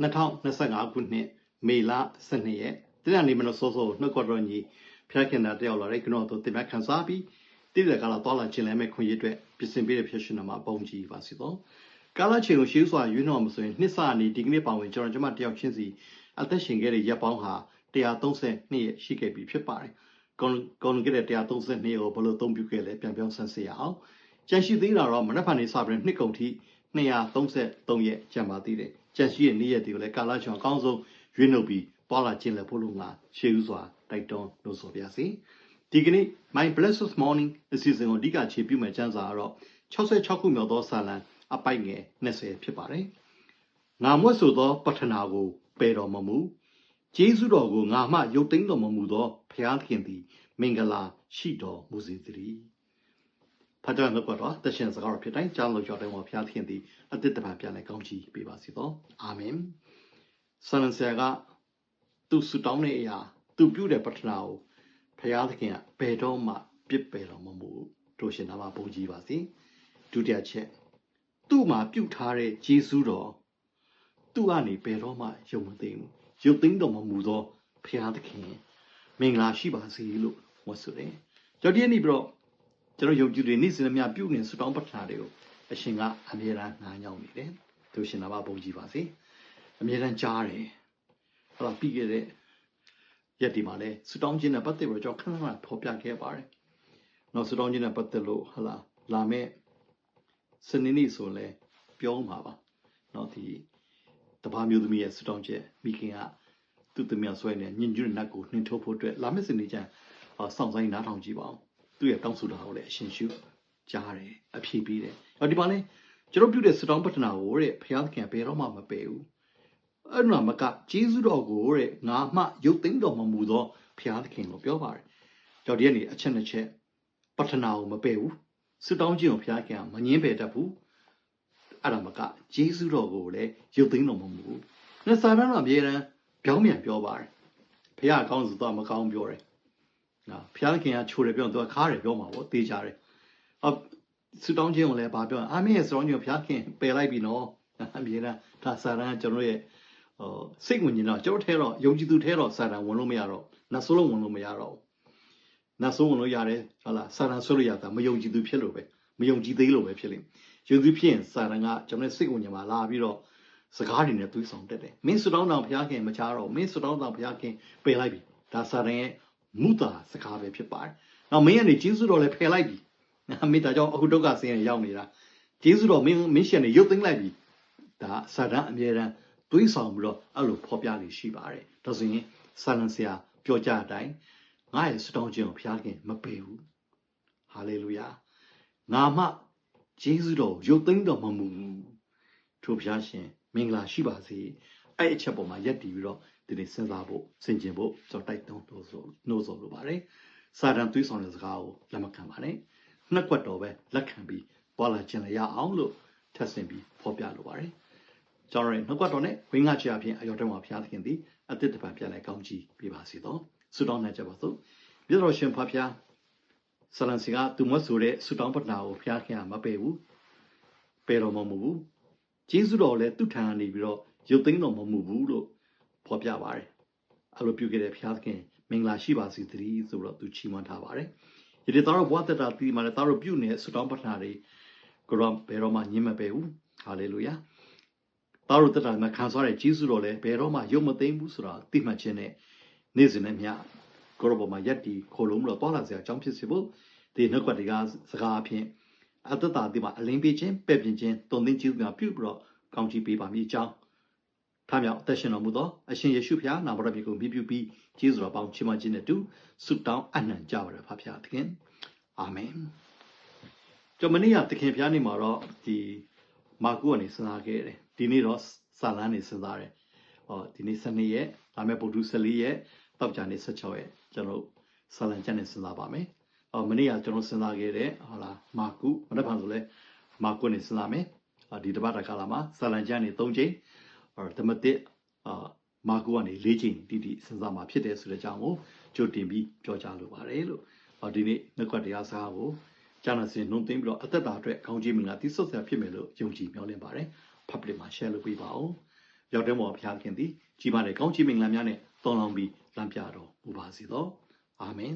2025ခုနှစ်မေလ12ရက်တနင်္လာနေ့မနက်စောစောနှုတ်ကတော်ညီဖျားခင်တာတယောက်လာတဲ့ကျွန်တော်တို့တင်ပြခန်းစားပြီးတည်တဲ့ကာလသွားလာခြင်းလည်းမဲ့ခွင့်ရအတွက်ပြင်ဆင်ပေးတဲ့ဖြစ်ရှင်မှာပုံကြည့်ပါစီတော့ကာလချိန်ကိုရှေးစွာရွေးနှော်မဆိုရင်နှစ်စအနေဒီကနေ့ပါဝင်ကျွန်တော်ကျွန်မတယောက်ချင်းစီအသက်ရှင်ခဲ့တဲ့ရပ်ပေါင်းဟာ132ရက်ရှိခဲ့ပြီဖြစ်ပါတယ်ကွန်ကွန်ခဲ့တဲ့132ကိုဘယ်လိုသုံးပြုခဲ့လဲပြန်ပြောင်းဆန်းစစ်ရအောင်ကြံရှိသေးတာတော့မနက်ဖြန်နေစပြီးနှစ်ကုန်ထိ233ရက်ကျန်ပါသေးတယ် ကြံရှိရဲ့နေ့ရက်တွေကိုလည်းကာလချိန်အကောင်းဆုံးရွေးနှုတ်ပြီးသွားလာခြင်းလည်းဖို့လို့ငါရှေးဥစွာတိုက်တွန်းလို့ဆိုပါစေဒီကနေ့ My Blessed Morning အစီအစဉ်ကိုအဓိကခြေပြုမဲ့ကျမ်းစာကတော့66ခုမြောက်သောစာလံအပိုက်ငယ်20ဖြစ်ပါတယ်ငါမွတ်ဆိုသောပထနာကိုပယ်တော်မမူကျေးဇူးတော်ကိုငါမှရုပ်သိမ်းတော်မမူသောဖျားသခင်သည် မင်္ဂလာရှိတော်မူစေတည်း ဖတ်တော်ကတော့တရှင်စကားတော်ဖြစ်တိုင်းကြားလို့ကြောက်တယ်မှာဖျားသခင်သည်အသစ်တပံပြန်လဲကောင်းချီးပေးပါစေသောအာမင်ဆလန်ဆရာကသူဆူတောင်းတဲ့အရာသူပြုတဲ့ပထနာကိုဖျားသခင်ကဘယ်တော့မှပြစ်ပယ်တော်မမူတို့ရှင်နာမှာပုံကြည့်ပါစေဒုတိယချက်သူ့မှာပြုထားတဲ့ဂျေဇုတော်သူ့ကနေဘယ်တော့မှယုံမသိဘူးရုပ်သိမ်းတော်မမူသောဖျားသခင်မင်္ဂလာရှိပါစေလို့ဝတ်ဆိုတယ်ကြောင့်ဒီနေ့ပြီးတော့ ကျွန်တော်ယုံကြည်တွေနေ့စဉ်အမျှပြုနေဆုတောင်းပတ္ထနာတွေကိုအရှင်ကအမြဲတမ်းနားညောင်းနေတယ်သူရှင်နာမဘုန်းကြီးပါစေအမြဲတမ်းကြားတယ်ဟောပြီးခဲ့တဲ့ရက်ဒီမှာလဲဆူတောင်းခြင်းနဲ့ပတ်သက်ပြီးတော့ကျွန်တော်ခဏခဏဖော်ပြခဲ့ပါတယ်။နောက်ဆူတောင်းခြင်းနဲ့ပတ်သက်လို့ဟလာလာမဲ့စနေနေ့ဆိုလဲပြောမှာပါ။နောက်ဒီတဘာမျိုးသမီးရဲ့ဆူတောင်းချက်မိခင်ကသူ့သမီးဆွဲနေညင်ကျွန်းနတ်ကိုနှင်ထုတ်ဖို့အတွက်လာမဲ့စနေကျန်စောင့်ဆိုင်နားထောင်ကြည့်ပါအောင်။ သူ့ရဲ့တောင်းဆိုတာကိုလည်းအရှင်ရှုကြားတယ်အဖြေပေးတယ်ဟောဒီမှာလဲကျွန်တော်ပြုတဲ့ဆူတောင်းပတ္တနာကိုတဲ့ဘုရားသခင်ဘယ်တော့မှမပယ်ဘူးအဲ့တော့မကဂျေဇုတော်ကိုတဲ့ငါမှရုပ်သိမ်းတော်မမူသောဘုရားသခင်ကိုပြောပါတယ်ကြောင့်ဒီကနေအချက်နှစ်ချက်ပတ္တနာကိုမပယ်ဘူးဆုတောင်းခြင်းကိုဘုရားခင်ကမငင်းပယ်တတ်ဘူးအဲ့ဒါမကဂျေဇုတော်ကိုလည်းရုပ်သိမ်းတော်မမူဘူး။နှစ်စာတန်းတော့အမြဲတမ်းပြောင်းပြန်ပြောပါတယ်။ဘုရားအကောင်းဆိုတော့မကောင်းပြောတယ်။ နော်ဘုရားခင်ကချိုးတယ်ပြောတော့ခါတယ်ပြောမှာပေါ့တေးကြတယ်။အော်ဆုတောင်းခြင်းကိုလည်းဗာပြောအာမင်ရဲ့ဆုတောင်းခြင်းကိုဘုရားခင်ပယ်လိုက်ပြီနော်။အမြဲတမ်းဒါစာတန်းကျွန်တော်ရဲ့ဟိုစိတ်ဝင်ကျင်တော့ကျွန်တော်ထဲတော့ယုံကြည်သူထဲတော့စာတန်းဝင်လို့မရတော့နတ်ဆိုးလုံးဝင်လို့မရတော့နတ်ဆိုးဝင်လို့ရတယ်ဟုတ်လားစာတန်းဆိုးလို့ရတာမယုံကြည်သူဖြစ်လို့ပဲမယုံကြည်သေးလို့ပဲဖြစ်လိမ့်ယုံကြည်ဖြစ်ရင်စာတန်ကကျွန်တော်စိတ်ဝင်ညမှာလာပြီးတော့စကားတွေနဲ့သွေးဆောင်တက်တယ်မင်းစတောင်းတောင်ဘုရားခင်မချားတော့မင်းစတောင်းတောင်ဘုရားခင်ပယ်လိုက်ပြီဒါစာတန်ရဲ့ မူတာစကားပဲဖြစ်ပါတယ်နောက်မင်းကနေဂျေစုတော်လည်းဖယ်လိုက်ပြီမင်းဒါကြောင့်အခုဒုက္ခဆင်းရဲရောက်နေတာဂျေစုတော်မင်းမင်းရှင်နေရုပ်သိမ်းလိုက်ပြီဒါစာတန်အမြဲတမ်းသွေးဆောင်ပြီးတော့အဲ့လိုဖော်ပြနေရှိပါတယ်ဒါဆိုရင်ဆာလန်ဆရာပြောကြတဲ့အတိုင်းငါရဲ့စတောင်းခြင်းကိုဘုရားခင်မပယ်ဘူးဟာလေလုယာငါမှဂျေဇုတော်ရုပ်သိမ်းတော်မမူထို့ဘုရားရှင်မင်္ဂလာရှိပါစေအဲ့အချက်ပေါ်မှာယက်တည်ပြီးတော့ ဒီနေ့စဉ်းစားဖို့ဆင်ခြင်ဖို့ကျွန်တော်တိုက်တွန်းလို့ဆိုနှိုးဆော်လိုပါတယ်စာတန်သွေးဆောင်တဲ့စကားကိုလက်မခံပါနဲ့နှစ်ကွက်တော်ပဲလက်ခံပြီးပွာလာခြင်းလည်းရအောင်လို့ထပ်ဆင့်ပြီးဖော်ပြလိုပါတယ်ကျွန်တော်ရဲ့နှုတ်ကတော်နဲ့ဝင်းငါချရာဖြင့်အယောတော်မှာဘုရားသခင်သည်အသစ်တပံပြန်လဲကောင်းချီးပေးပါစေသောဆုတောင်းနိုင်ကြပါစို့မြတ်တော်ရှင်ဖဖျားဆလန်စီကသူမဆိုတဲ့ဆူတောင်းပတနာကိုဖျားခင်ကမပယ်ဘူးပယ်တော်မမူဘူးဂျေဇုတော်လည်းသူ့ထံကနေပြီးတော့ရုပ်သိမ်းတော်မမူဘူးလို့ ဖော်ပြပါတယ်အဲ့လိုပြုခဲ့တဲ့ဖျားခင်မင်္ဂလာရှိပါစေတည်းဆိုတော့သူချီးမွမ်းထားပါတယ်ဒီတေတော်ဘဝတတာတီမှာလည်းတော်ပြုနေဆူတောင်းပတနာတွေကိုတော့ဘယ်တော့မှညှင်းမပယ်ဘူးဟာလေလုယာတော်တို့တတာမှာခံစားရတဲ့ဂျေဇုတော်လည်းဘယ်တော့မှရုပ်မသိမ်းဘူးဆိုတာသိမှတ်ခြင်းနဲ့နေ့စဉ်နဲ့မျှကိုရောပေါ်မှာရက်တီခိုလုံးလို့တော်လာစရာအကြောင်းဖြစ်စေဖို့ဒီနှုတ်ကပတ်တွေကစကားအဖြစ်အတ္တတာဒီမှာအလင်းပေးခြင်းပဲ့ပြင်ခြင်းတုံသင်ခြင်းများပြုပြီးတော့ကောင်းချီးပေးပါမည်အကြောင်း ထားမြောက်အသက်ရှင်တော်မူသောအရှင်ယေရှုဖျားနာမတော်မြေကိုမြည်ပြုပြီးကျေးဇူးတော်ပေါင်းချီးမွမ်းခြင်းနဲ့တူဆုတောင်းအနှံကြပါရဖဖျားသခင်အာမင်ကျွန်မနေ့ကသခင်ဖျားနေမှာတော့ဒီမာကုကနေစဉ်းစားခဲ့တယ်ဒီနေ့တော့စာလန်းနေစဉ်းစားတယ်ဟောဒီနေ့12ရက်ဒါမဲ့ပုဒ်14ရက်တောက်ကြနေ16ရက်ကျွန်တော်စာလန်ကျန်နေစဉ်းစားပါမယ်။အော်မနေ့ကကျွန်တော်စဉ်းစားခဲ့တဲ့ဟုတ်လားမာကုမနေ့ကဆိုလဲမာကုနေစဉ်းစားမယ်။ဒီတပတ်တကာလာမှာစာလန်ကျန်နေ3ချိန် အော်ဓမ္မတစ်အာမာကုကနေ4ချိန်တိတိစဉ်းစားမှာဖြစ်တယ်ဆိုတဲ့အကြောင်းကိုကြိုတင်ပြီးပြောကြားလိုပါတယ်လို့။ဟောဒီနေ့နှုတ်ကတရားစကားကိုကျမ်းစာစင်နှုံသိမ့်ပြီးတော့အသက်တာအတွက်ခေါင်းကြီးမင်္ဂလာတိဆော့ဆရာဖြစ်မယ်လို့ယုံကြည်မျှော်လင့်ပါတယ်။ public မှာ share လုပ်ပေးပါဦး။ရောက်တဲ့မော်ဘုရားခင်သည်ကြီးမားတဲ့ကောင်းချီးမင်္ဂလာများနဲ့တောင်းလောင်းပြီးလမ်းပြတော်မူပါစေသောအာမင်